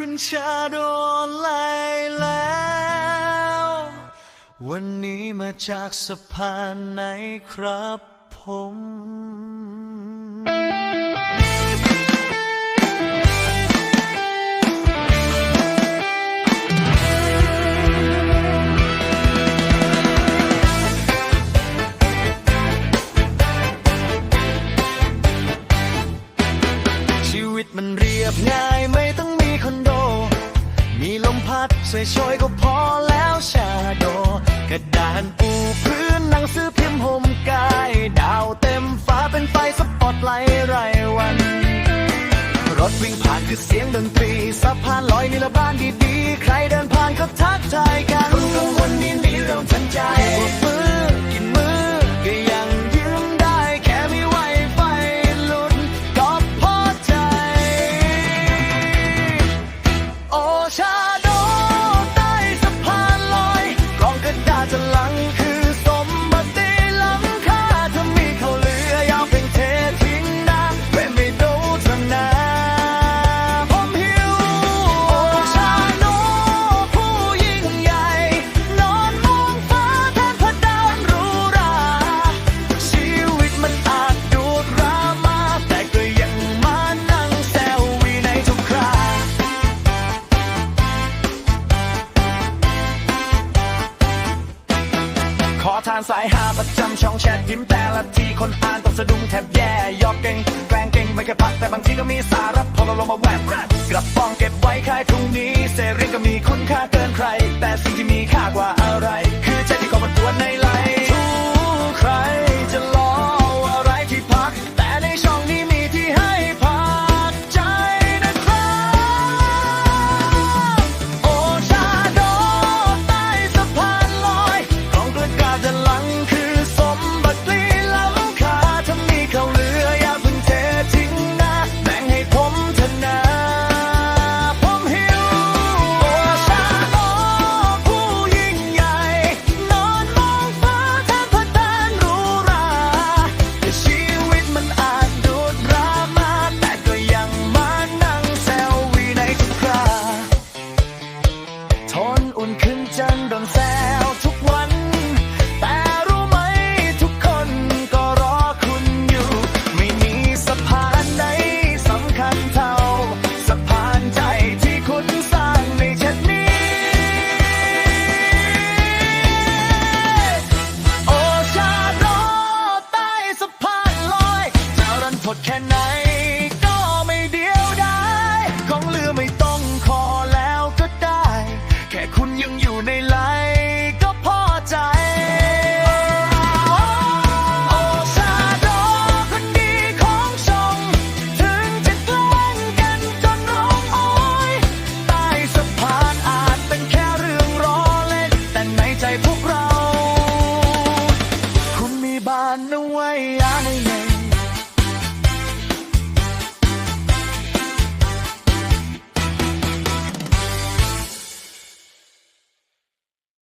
คุณชาโดนไล่แล้ว วันนี้มาจากสะพานไหนครับผมชีวิตมันเรียบง่ายไม่ต้อง คอนโด มีลมพัดสวยช่วยก็พอแล้วชาโด กระดานปูพื้นหนังสือพิมพ์ห่มกาย ดาวเต็มฟ้าเป็นไฟสปอตไลท์รายวัน รถวิ่งผ่านคือเสียงดนตรีสะพานลอยนิรบ้านดีๆ ใครเดินผ่านก็ทักทายกันคนกังวลนี้หนีเริ่มทัน ทานสายหาประจำช่องแชทพิมแต่ละทีคนอ่านต้องสะดุ้งแทบแย่ยอกเก่งแกล้งเก่งไม่แค่พักแต่บางทีก็มีสาระพอเราลงมาแวบกระป๋องเก็บไว้ค่ายพรุ่งนี้เซรีก็มีคุณค่าเกินใคร แต่สิ่ง นขึ้นจันโดนแซวทุกวัน แต่รู้ไหมทุกคนก็รอคุณอยู่ ไม่มีสะพานไหนสำคัญเท่า สะพานใจที่คุณสร้างในเช่นนี้ โอชาโดใต้สะพานลอยจะรันทดแค่ไหน